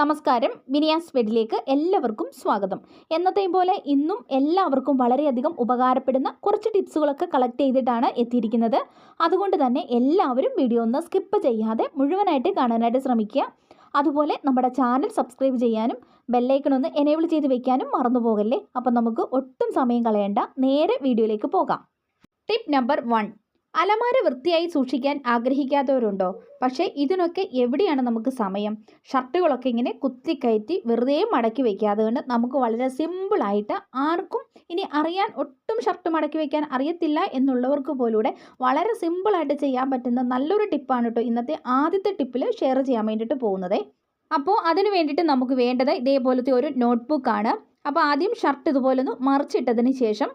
നമസ്കാരം. വിനിയാസ് വെഡിലേക്ക് എല്ലാവർക്കും സ്വാഗതം. എന്നത്തെയും പോലെ ഇന്നും എല്ലാവർക്കും വളരെയധികം ഉപകാരപ്പെടുന്ന കുറച്ച് ടിപ്സുകളൊക്കെ കളക്ട് ചെയ്തിട്ടാണ് എത്തിയിരിക്കുന്നത്. അതുകൊണ്ട് തന്നെ എല്ലാവരും വീഡിയോ ഒന്ന് സ്കിപ്പ് ചെയ്യാതെ മുഴുവനായിട്ട് കാണാനായിട്ട് ശ്രമിക്കുക. അതുപോലെ നമ്മുടെ ചാനൽ സബ്സ്ക്രൈബ് ചെയ്യാനും ബെല്ലൈക്കൺ ഒന്ന് എനേബിൾ ചെയ്ത് വെക്കാനും മറന്നു പോകല്ലേ? അപ്പം നമുക്ക് ഒട്ടും സമയം കളയേണ്ട. നേരെ വീഡിയോയിലേക്ക് പോകാം. ടിപ്പ് നമ്പർ വൺ അലമാര വൃത്തിയായി സൂക്ഷിക്കാൻ ആഗ്രഹിക്കാത്തവരുണ്ടോ? പക്ഷേ ഇതിനൊക്കെ എവിടെയാണ് നമുക്ക് സമയം? ഷർട്ടുകളൊക്കെ ഇങ്ങനെ കുത്തിക്കയറ്റി വെറുതെ മടക്കി വയ്ക്കാതെ കൊണ്ട് നമുക്ക് വളരെ സിമ്പിളായിട്ട് ആർക്കും ഇനി അറിയാൻ ഒട്ടും ഷർട്ട് മടക്കി വയ്ക്കാൻ അറിയത്തില്ല എന്നുള്ളവർക്ക് പോലൂടെ വളരെ സിമ്പിളായിട്ട് ചെയ്യാൻ പറ്റുന്ന നല്ലൊരു ടിപ്പാണ് കേട്ടോ ഇന്നത്തെ ആദ്യത്തെ ടിപ്പിൽ ഷെയർ ചെയ്യാൻ വേണ്ടിയിട്ട് പോകുന്നത്. അപ്പോൾ അതിന് വേണ്ടിയിട്ട് നമുക്ക് വേണ്ടത് ഇതേപോലത്തെ ഒരു നോട്ട്ബുക്കാണ് അപ്പോൾ ആദ്യം ഷർട്ട് ഇതുപോലെ ഒന്ന് മറിച്ചിട്ടതിന് ശേഷം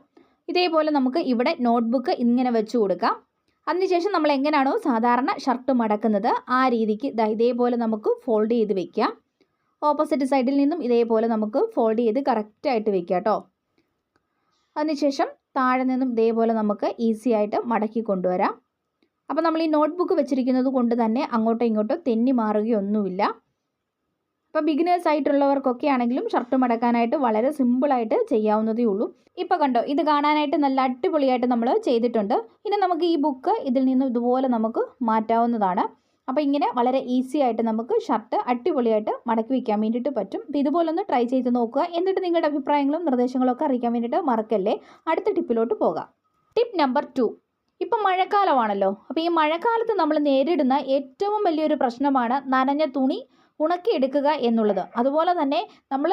ഇതേപോലെ നമുക്ക് ഇവിടെ നോട്ട്ബുക്ക് ഇങ്ങനെ വെച്ച് കൊടുക്കാം. അതിനുശേഷം നമ്മൾ എങ്ങനെയാണോ സാധാരണ ഷർട്ട് മടക്കുന്നത് ആ രീതിക്ക് ദാ ഇതേപോലെ നമുക്ക് ഫോൾഡ് ചെയ്ത് വെക്കാം. ഓപ്പോസിറ്റ് സൈഡിൽ നിന്നും ഇതേപോലെ നമുക്ക് ഫോൾഡ് ചെയ്ത് കറക്റ്റായിട്ട് വെക്കാം കേട്ടോ. അതിനുശേഷം താഴെ നിന്നും ഇതേപോലെ നമുക്ക് ഈസി ആയിട്ട് മടക്കി കൊണ്ടുവരാം. അപ്പോൾ നമ്മൾ ഈ നോട്ട്ബുക്ക് വെച്ചിരിക്കുന്നത് കൊണ്ട് തന്നെ അങ്ങോട്ടോ ഇങ്ങോട്ടോ തെന്നി മാറുകയൊന്നുമില്ല. അപ്പോൾ ബിഗിനേഴ്സ് ആയിട്ടുള്ളവർക്കൊക്കെ ആണെങ്കിലും ഷർട്ട് മടക്കാനായിട്ട് വളരെ സിമ്പിളായിട്ട് ചെയ്യാവുന്നതേ ഉള്ളൂ. ഇപ്പോൾ കണ്ടോ ഇത് കാണാനായിട്ട് നല്ല അടിപൊളിയായിട്ട് നമ്മൾ ചെയ്തിട്ടുണ്ട്. ഇനി നമുക്ക് ഈ ബുക്ക് ഇതിൽ നിന്ന് ഇതുപോലെ നമുക്ക് മാറ്റാവുന്നതാണ്. അപ്പോൾ ഇങ്ങനെ വളരെ ഈസി ആയിട്ട് നമുക്ക് ഷർട്ട് അടിപൊളിയായിട്ട് മടക്കി വയ്ക്കാൻ വേണ്ടിയിട്ട് പറ്റും. അപ്പോൾ ഇതുപോലെ ഒന്ന് ട്രൈ ചെയ്ത് നോക്കുക. എന്നിട്ട് നിങ്ങളുടെ അഭിപ്രായങ്ങളും നിർദ്ദേശങ്ങളും ഒക്കെ അറിയിക്കാൻ വേണ്ടിയിട്ട് മറക്കല്ലേ? അടുത്ത ടിപ്പിലോട്ട് പോകാം. ടിപ്പ് നമ്പർ ടു ഇപ്പം മഴക്കാലമാണല്ലോ. അപ്പോൾ ഈ മഴക്കാലത്ത് നമ്മൾ നേരിടുന്ന ഏറ്റവും വലിയൊരു പ്രശ്നമാണ് നനഞ്ഞ തുണി ഉണക്കിയെടുക്കുക എന്നുള്ളത്. അതുപോലെ തന്നെ നമ്മൾ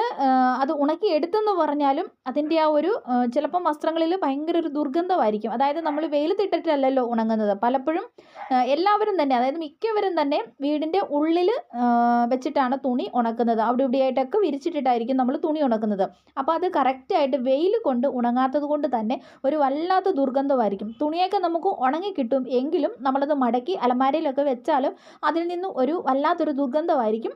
അത് ഉണക്കിയെടുത്തെന്ന് പറഞ്ഞാലും അതിന്റെ ആ ഒരു ചിലപ്പം വസ്ത്രങ്ങളിൽ ഭയങ്കര ഒരു ദുർഗന്ധമായിരിക്കും. അതായത് നമ്മൾ വെയിലത്തിട്ടിട്ടല്ലല്ലോ ഉണങ്ങുന്നത്. പലപ്പോഴും എല്ലാവരും തന്നെ അതായത് മിക്കവരും തന്നെ വീടിന്റെ ഉള്ളിൽ വെച്ചിട്ടാണ് തുണി ഉണക്കുന്നത്. അവിടെ ഇവിടെയായിട്ടൊക്കെ വിരിച്ചിട്ടിട്ടായിരിക്കും നമ്മൾ തുണി ഉണക്കുന്നത്. അപ്പോൾ അത് കറക്റ്റായിട്ട് വെയിൽ കൊണ്ട് ഉണങ്ങാത്തത് കൊണ്ട് തന്നെ ഒരു വല്ലാത്ത ദുർഗന്ധമായിരിക്കും. തുണിയൊക്കെ നമുക്ക് ഉണങ്ങി കിട്ടും. എങ്കിലും നമ്മളത് മടക്കി അലമാരയിലൊക്കെ വെച്ചാലും അതിൽ നിന്നും ഒരു വല്ലാത്തൊരു ദുർഗന്ധമായിരിക്കും.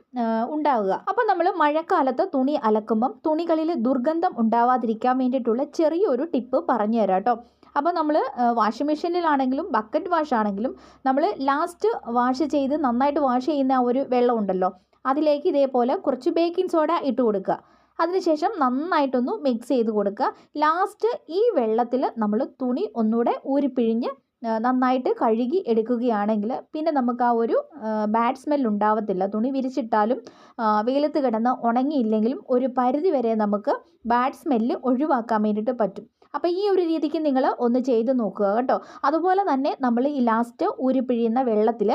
ഉണ്ടാവുക. അപ്പോൾ നമ്മൾ മഴക്കാലത്ത് തുണി അലക്കുമ്പം തുണികളിൽ ദുർഗന്ധം ഉണ്ടാവാതിരിക്കാൻ വേണ്ടിയിട്ടുള്ള ചെറിയൊരു ടിപ്പ് പറഞ്ഞു തരാം കേട്ടോ. അപ്പോൾ നമ്മൾ വാഷിംഗ് മെഷീനിലാണെങ്കിലും ബക്കറ്റ് വാഷ് ആണെങ്കിലും നമ്മൾ ലാസ്റ്റ് വാഷ് ചെയ്ത് നന്നായിട്ട് വാഷ് ചെയ്യുന്ന ആ ഒരു വെള്ളം ഉണ്ടല്ലോ അതിലേക്ക് ഇതേപോലെ കുറച്ച് ബേക്കിംഗ് സോഡ ഇട്ട് കൊടുക്കുക. അതിനുശേഷം നന്നായിട്ടൊന്ന് മിക്സ് ചെയ്ത് കൊടുക്കുക. ലാസ്റ്റ് ഈ വെള്ളത്തിൽ നമ്മൾ തുണി ഒന്നുകൂടെ ഊരിപ്പിഴിഞ്ഞ് നന്നായിട്ട് കഴുകി എടുക്കുകയാണെങ്കിൽ പിന്നെ നമുക്ക് ആ ഒരു ബാഡ് സ്മെൽ ഉണ്ടാവത്തില്ല. തുണി വിരിച്ചിട്ടാലും വെയിലത്ത് കിടന്ന് ഉണങ്ങിയില്ലെങ്കിലും ഒരു പരിധി വരെ നമുക്ക് ബാഡ് സ്മെല്ല് ഒഴിവാക്കാൻ വേണ്ടിയിട്ട് പറ്റും. അപ്പോൾ ഈ ഒരു രീതിക്ക് നിങ്ങൾ ഒന്ന് ചെയ്ത് നോക്കുക കേട്ടോ. അതുപോലെ തന്നെ നമ്മൾ ഈ ലാസ്റ്റ് ഊരിപ്പിഴിയുന്ന വെള്ളത്തിൽ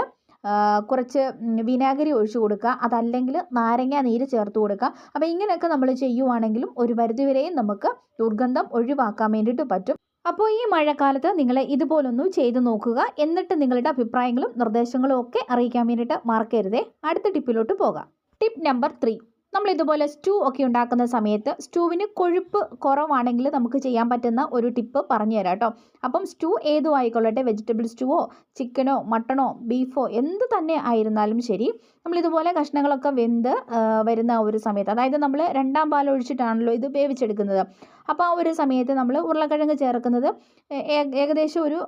കുറച്ച് വിനാഗിരി ഒഴിച്ചു കൊടുക്കുക. അതല്ലെങ്കിൽ നാരങ്ങ നീര് ചേർത്ത് കൊടുക്കുക. അപ്പോൾ ഇങ്ങനെയൊക്കെ നമ്മൾ ചെയ്യുവാണെങ്കിലും ഒരു പരിധിവരെയും നമുക്ക് ദുർഗന്ധം ഒഴിവാക്കാൻ വേണ്ടിയിട്ട് പറ്റും. അപ്പോൾ ഈ മഴക്കാലത്ത് നിങ്ങൾ ഇതുപോലൊന്ന് ചെയ്തു നോക്കുക. എന്നിട്ട് നിങ്ങളുടെ അഭിപ്രായങ്ങളും നിർദ്ദേശങ്ങളും ഒക്കെ അറിയിക്കാൻ വേണ്ടിയിട്ട് മറക്കരുതേ. അടുത്ത ടിപ്പിലോട്ട് പോകാം. Tip number three. നമ്മൾ ഇതുപോലെ സ്റ്റൂ ഒക്കെ ഉണ്ടാക്കുന്ന സമയത്ത് സ്റ്റൂവിന് കൊഴുപ്പ് കുറവാണെങ്കിൽ നമുക്ക് ചെയ്യാൻ പറ്റുന്ന ഒരു ടിപ്പ് പറഞ്ഞു തരാം കേട്ടോ. അപ്പം സ്റ്റൂ ഏതു ആയിക്കൊള്ളട്ടെ? വെജിറ്റബിൾ സ്റ്റൂവോ ചിക്കനോ മട്ടണോ ബീഫോ എന്ത് തന്നെ ആയിരുന്നാലും ശരി നമ്മളിതുപോലെ കഷ്ണങ്ങളൊക്കെ വെന്ത് വരുന്ന ഒരു സമയത്ത്. അതായത് നമ്മൾ രണ്ടാം പാൽ ഒഴിച്ചിട്ടാണല്ലോ ഇത് വേവിച്ചെടുക്കുന്നത്. അപ്പോൾ ആ ഒരു സമയത്ത് നമ്മൾ ഉരുളക്കിഴങ്ങ് ചേർക്കുന്നത് ഏകദേശം ഒരു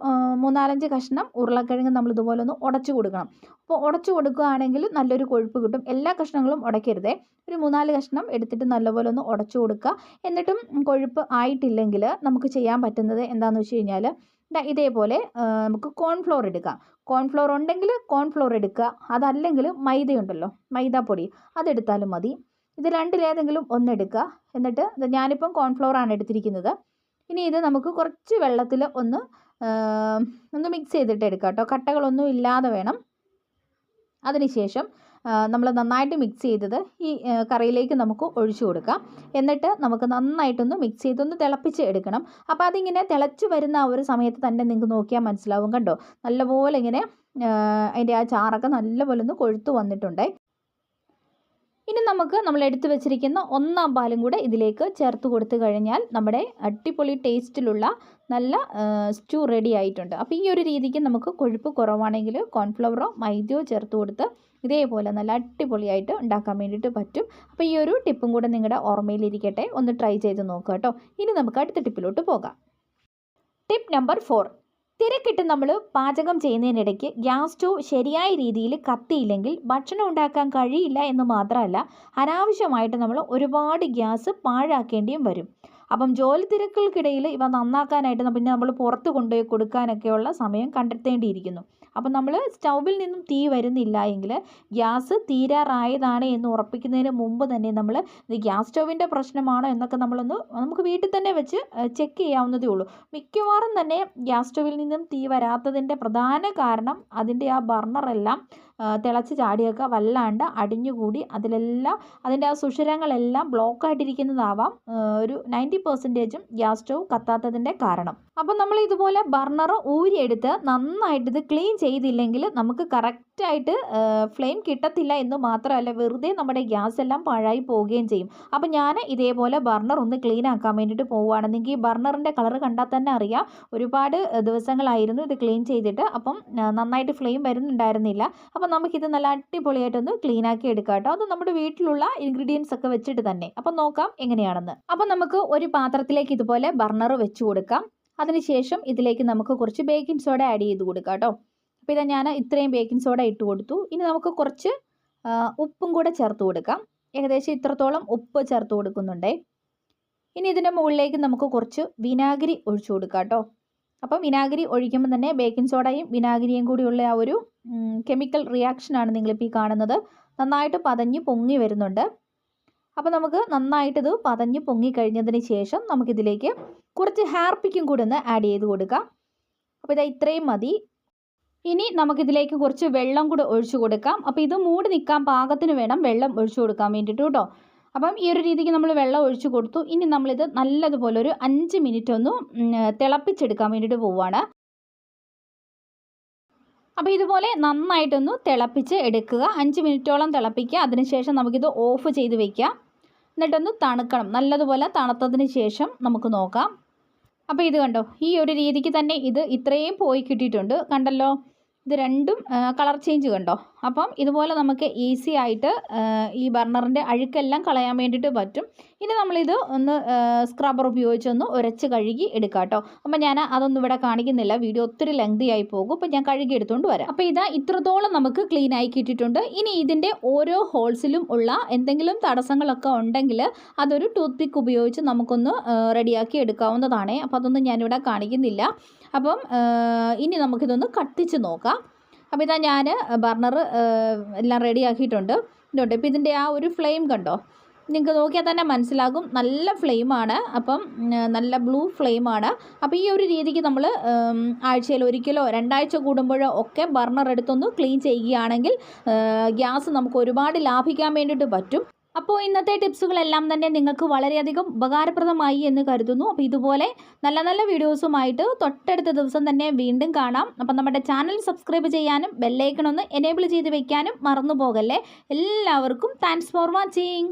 മൂന്നാലഞ്ച് കഷ്ണം ഉരുളക്കിഴങ്ങ് നമ്മൾ ഇതുപോലെ ഒന്ന് ഉടച്ചു കൊടുക്കണം. അപ്പോൾ ഉടച്ചു കൊടുക്കുകയാണെങ്കിൽ നല്ലൊരു കൊഴുപ്പ് കിട്ടും. എല്ലാ കഷ്ണങ്ങളും ഉടയ്ക്കരുതേ. ഒരു മൂന്നാൽ കഷ്ണം എടുത്തിട്ട് നല്ലപോലെ ഒന്ന് ഉടച്ചു കൊടുക്കുക. എന്നിട്ടും കൊഴുപ്പ് ആയിട്ടില്ലെങ്കിൽ നമുക്ക് ചെയ്യാൻ പറ്റുന്നത് എന്താണെന്ന് വെച്ച് കഴിഞ്ഞാൽ ഇതേപോലെ നമുക്ക് കോൺഫ്ലോർ എടുക്കാം. കോൺഫ്ലോർ ഉണ്ടെങ്കിൽ കോൺഫ്ലോർ എടുക്കുക. അതല്ലെങ്കിൽ മൈദയുണ്ടല്ലോ മൈദാപ്പൊടി. അതെടുത്താലും മതി. ഇത് രണ്ടിലേതെങ്കിലും ഒന്നെടുക്കുക. എന്നിട്ട് ഞാനിപ്പം കോൺഫ്ലോർ ആണ് എടുത്തിരിക്കുന്നത്. ഇനി ഇത് നമുക്ക് കുറച്ച് വെള്ളത്തിൽ ഒന്ന് ഒന്ന് മിക്സ് ചെയ്തിട്ട് എടുക്കാം കേട്ടോ. കട്ടകളൊന്നും ഇല്ലാതെ വേണം. അതിനുശേഷം നമ്മൾ നന്നായിട്ട് മിക്സ് ചെയ്തത് ഈ കറിയിലേക്ക് നമുക്ക് ഒഴിച്ചു കൊടുക്കാം. എന്നിട്ട് നമുക്ക് നന്നായിട്ടൊന്ന് മിക്സ് ചെയ്തൊന്ന് തിളപ്പിച്ച് എടുക്കണം. അപ്പോൾ അതിങ്ങനെ തിളച്ച് വരുന്ന ആ ഒരു സമയത്ത് തന്നെ നിങ്ങൾക്ക് നോക്കിയാൽ മനസ്സിലാവും കണ്ടോ? നല്ലപോലെ ഇങ്ങനെ അതിന്റെ ആ ചാറൊക്കെ നല്ലപോലെ ഒന്ന് കൊഴുത്ത് വന്നിട്ടുണ്ട്. ഇനി നമുക്ക് നമ്മൾ എടുത്തു വെച്ചിരിക്കുന്ന ഒന്നാം പാലും കൂടെ ഇതിലേക്ക് ചേർത്ത് കൊടുത്തു കഴിഞ്ഞാൽ നമ്മുടെ അടിപൊളി ടേസ്റ്റിലുള്ള നല്ല സ്റ്റൂ റെഡി ആയിട്ടുണ്ട്. അപ്പോൾ ഈ ഒരു രീതിക്ക് നമുക്ക് കൊഴുപ്പ് കുറവാണെങ്കിൽ കോൺഫ്ലവറോ മൈദയോ ചേർത്ത് കൊടുത്ത് ഇതേപോലെ നല്ല അടിപൊളിയായിട്ട് ഉണ്ടാക്കാൻ വേണ്ടിയിട്ട് പറ്റും. അപ്പോൾ ഈ ഒരു ടിപ്പും കൂടെ നിങ്ങളുടെ ഓർമ്മയിലിരിക്കട്ടെ ഒന്ന് ട്രൈ ചെയ്ത് നോക്കുക കേട്ടോ. ഇനി നമുക്ക് അടുത്ത ടിപ്പിലോട്ട് പോകാം. ടിപ്പ് നമ്പർ ഫോർ തിരക്കിട്ട് നമ്മൾ പാചകം ചെയ്യുന്നതിനിടയ്ക്ക് ഗ്യാസ് സ്റ്റവ് ശരിയായ രീതിയിൽ കത്തിയില്ലെങ്കിൽ ഭക്ഷണം ഉണ്ടാക്കാൻ കഴിയില്ല എന്ന് മാത്രമല്ല അനാവശ്യമായിട്ട് നമ്മൾ ഒരുപാട് ഗ്യാസ് പാഴാക്കേണ്ടിയും വരും. അപ്പം ജോലി തിരക്കുകൾക്കിടയിൽ ഇവ നന്നാക്കാനായിട്ട് പിന്നെ നമ്മൾ പുറത്ത് കൊണ്ടുപോയി കൊടുക്കാനൊക്കെയുള്ള സമയം കണ്ടെത്തേണ്ടിയിരിക്കുന്നു. അപ്പം നമ്മൾ സ്റ്റൗവിൽ നിന്നും തീ വരുന്നില്ല എങ്കിൽ ഗ്യാസ് തീരാറായതാണ് എന്ന് ഉറപ്പിക്കുന്നതിന് മുമ്പ് തന്നെ നമ്മൾ ഇത് ഗ്യാസ് സ്റ്റൗവിന്റെ പ്രശ്നമാണോ എന്നൊക്കെ നമ്മളൊന്ന് നമുക്ക് വീട്ടിൽ തന്നെ വെച്ച് ചെക്ക് ചെയ്യാവുന്നതേ ഉള്ളൂ. മിക്കവാറും തന്നെ ഗ്യാസ് സ്റ്റൗവിൽ നിന്നും തീ വരാത്തതിന്റെ പ്രധാന കാരണം അതിന്റെ ആ ബർണറെല്ലാം തിളച്ച് ചാടിയൊക്കെ വല്ലാണ്ട് അടിഞ്ഞുകൂടി അതിലെല്ലാം അതിന്റെ ആ സുഷിരങ്ങളെല്ലാം ബ്ലോക്കായിട്ടിരിക്കുന്നതാവാം ഒരു നയന്റി പെർസെന്റേജും ഗ്യാസ് സ്റ്റൗ കത്താത്തതിന്റെ കാരണം. അപ്പം നമ്മൾ ഇതുപോലെ ബർണർ ഊരിയെടുത്ത് നന്നായിട്ട് ഇത് ക്ലീൻ ചെയ്തില്ലെങ്കിൽ നമുക്ക് കറക്റ്റായിട്ട് ഫ്ലെയിം കിട്ടത്തില്ല എന്ന് മാത്രമല്ല വെറുതെ നമ്മുടെ ഗ്യാസ് എല്ലാം പാഴായി പോവുകയും ചെയ്യും. അപ്പം ഞാൻ ഇതേപോലെ ബർണർ ഒന്ന് ക്ലീൻ ആക്കാൻ വേണ്ടിയിട്ട് പോവുകയാണ് നിങ്ങൾക്ക് ഈ ബർണറിന്റെ കളർ കണ്ടാൽ തന്നെ അറിയാം. ഒരുപാട് ദിവസങ്ങളായിരുന്നു ഇത് ക്ലീൻ ചെയ്തിട്ട്. അപ്പം നന്നായിട്ട് ഫ്ലെയിം വരുന്നുണ്ടായിരുന്നില്ല. അപ്പം നമുക്കിത് നല്ല അടിപൊളിയായിട്ടൊന്ന് ക്ലീൻ ആക്കി എടുക്കാം കേട്ടോ. അത് നമ്മുടെ വീട്ടിലുള്ള ഇൻഗ്രീഡിയൻസ് ഒക്കെ വെച്ചിട്ട് തന്നെ. അപ്പം നോക്കാം എങ്ങനെയാണെന്ന്. അപ്പം നമുക്ക് ഒരു പാത്രത്തിലേക്ക് ഇതുപോലെ ബർണർ വെച്ച് കൊടുക്കാം. അതിനുശേഷം ഇതിലേക്ക് നമുക്ക് കുറച്ച് ബേക്കിംഗ് സോഡ ആഡ് ചെയ്ത് കൊടുക്കാം കേട്ടോ. അപ്പോൾ ഇതാ ഞാൻ ഇത്രയും ബേക്കിംഗ് സോഡ ഇട്ട് കൊടുത്തു. ഇനി നമുക്ക് കുറച്ച് ഉപ്പും കൂടെ ചേർത്ത് കൊടുക്കാം. ഏകദേശം ഇത്രത്തോളം ഉപ്പ് ചേർത്ത് കൊടുക്കുന്നുണ്ടേ. ഇനി ഇതിന്റെ മുകളിലേക്ക് നമുക്ക് കുറച്ച് വിനാഗിരി ഒഴിച്ചു കൊടുക്കാം കേട്ടോ. അപ്പം വിനാഗിരി ഒഴിക്കുമ്പോൾ തന്നെ ബേക്കിംഗ് സോഡയും വിനാഗിരിയും കൂടിയുള്ള ആ ഒരു കെമിക്കൽ റിയാക്ഷനാണ് നിങ്ങളിപ്പോൾ ഈ കാണുന്നത്. നന്നായിട്ട് പതഞ്ഞ് പൊങ്ങി വരുന്നുണ്ട്. അപ്പോൾ നമുക്ക് നന്നായിട്ടിത് പതഞ്ഞ് പൊങ്ങി കഴിഞ്ഞതിന് ശേഷം നമുക്കിതിലേക്ക് കുറച്ച് ഹാർപ്പിക്കും കൂടി ഒന്ന് ആഡ് ചെയ്ത് കൊടുക്കാം. അപ്പോൾ ഇതാ ഇത്രയും മതി. ഇനി നമുക്കിതിലേക്ക് കുറച്ച് വെള്ളം കൂടെ ഒഴിച്ചു കൊടുക്കാം. അപ്പോൾ ഇത് മൂടി നിൽക്കാൻ പാകത്തിന് വേണം വെള്ളം ഒഴിച്ചു കൊടുക്കാൻ വേണ്ടിയിട്ട് കേട്ടോ. അപ്പം ഈ ഒരു രീതിക്ക് നമ്മൾ വെള്ളം ഒഴിച്ചു കൊടുത്തു. ഇനി നമ്മളിത് നല്ലതുപോലെ ഒരു അഞ്ച് മിനിറ്റ് ഒന്ന് തിളപ്പിച്ചെടുക്കാൻ വേണ്ടിയിട്ട് പോവുകയാണ് അപ്പോൾ ഇതുപോലെ നന്നായിട്ടൊന്ന് തിളപ്പിച്ച് എടുക്കുക. അഞ്ച് മിനിറ്റോളം തിളപ്പിക്കുക. അതിനുശേഷം നമുക്കിത് ഓഫ് ചെയ്ത് വയ്ക്കാം എന്നിട്ടൊന്ന് തണുക്കണം. നല്ലതുപോലെ തണുത്തതിന് ശേഷം നമുക്ക് നോക്കാം. അപ്പോൾ ഇത് കണ്ടോ? ഈ ഒരു രീതിക്ക് തന്നെ ഇത് ഇത്രയും പോയി കിട്ടിയിട്ടുണ്ട്. കണ്ടല്ലോ? ഇത് രണ്ടും കളർ ചേഞ്ച് കണ്ടോ? അപ്പം ഇതുപോലെ നമുക്ക് ഈസി ആയിട്ട് ഈ ബർണറിന്റെ അഴുക്കെല്ലാം കളയാൻ വേണ്ടിയിട്ട് പറ്റും. ഇനി നമ്മളിത് ഒന്ന് സ്ക്രബ്ബർ ഉപയോഗിച്ചൊന്ന് ഉരച്ച് കഴുകി എടുക്കാം കേട്ടോ. അപ്പം ഞാൻ അതൊന്നും ഇവിടെ കാണിക്കുന്നില്ല. വീഡിയോ ഒത്തിരി ലെങ്തി ആയി പോകും. അപ്പം ഞാൻ കഴുകി എടുത്തുകൊണ്ട് വരാം. അപ്പോൾ ഇതാ ഇത്രത്തോളം നമുക്ക് ക്ലീൻ ആയി കിട്ടിയിട്ടുണ്ട്. ഇനി ഇതിന്റെ ഓരോ ഹോൾസിലും ഉള്ള എന്തെങ്കിലും തടസ്സങ്ങളൊക്കെ ഉണ്ടെങ്കിൽ അതൊരു ടൂത്ത് പിക്ക് ഉപയോഗിച്ച് നമുക്കൊന്ന് റെഡിയാക്കി എടുക്കാവുന്നതാണ്. അപ്പോൾ അതൊന്നും ഞാനിവിടെ കാണിക്കുന്നില്ല. അപ്പം ഇനി നമുക്കിതൊന്ന് കത്തിച്ച് നോക്കാം. അപ്പോൾ ഇതാ ഞാൻ ബർണർ എല്ലാം റെഡിയാക്കിയിട്ടുണ്ട് ഇതുണ്ട്. ഇപ്പോൾ ഇതിന്റെ ആ ഒരു ഫ്ലെയിം കണ്ടോ? നിങ്ങൾക്ക് നോക്കിയാൽ തന്നെ മനസ്സിലാകും. നല്ല ഫ്ലെയിമാണ് അപ്പം നല്ല ബ്ലൂ ഫ്ലെയിമാണ് അപ്പോൾ ഈ ഒരു രീതിക്ക് നമ്മൾ ആഴ്ചയിൽ ഒരിക്കലോ രണ്ടാഴ്ച കൂടുമ്പോഴോ ഒക്കെ ബർണർ എടുത്തൊന്ന് ക്ലീൻ ചെയ്യുകയാണെങ്കിൽ ഗ്യാസ് നമുക്ക് ഒരുപാട് ലാഭിക്കാൻ വേണ്ടിയിട്ട് പറ്റും. അപ്പോൾ ഇന്നത്തെ ടിപ്സുകളെല്ലാം തന്നെ നിങ്ങൾക്ക് വളരെയധികം ഉപകാരപ്രദമായി എന്ന് കരുതുന്നു. അപ്പോൾ ഇതുപോലെ നല്ല നല്ല വീഡിയോസുമായിട്ട് തൊട്ടടുത്ത ദിവസം തന്നെ വീണ്ടും കാണാം. അപ്പം നമ്മുടെ ചാനൽ സബ്സ്ക്രൈബ് ചെയ്യാനും ബെല്ലൈക്കൺ ഒന്ന് എനേബിൾ ചെയ്ത് വെക്കാനും മറന്നു പോകല്ലേ എല്ലാവർക്കും താങ്ക്സ് ഫോർ വാച്ചിങ്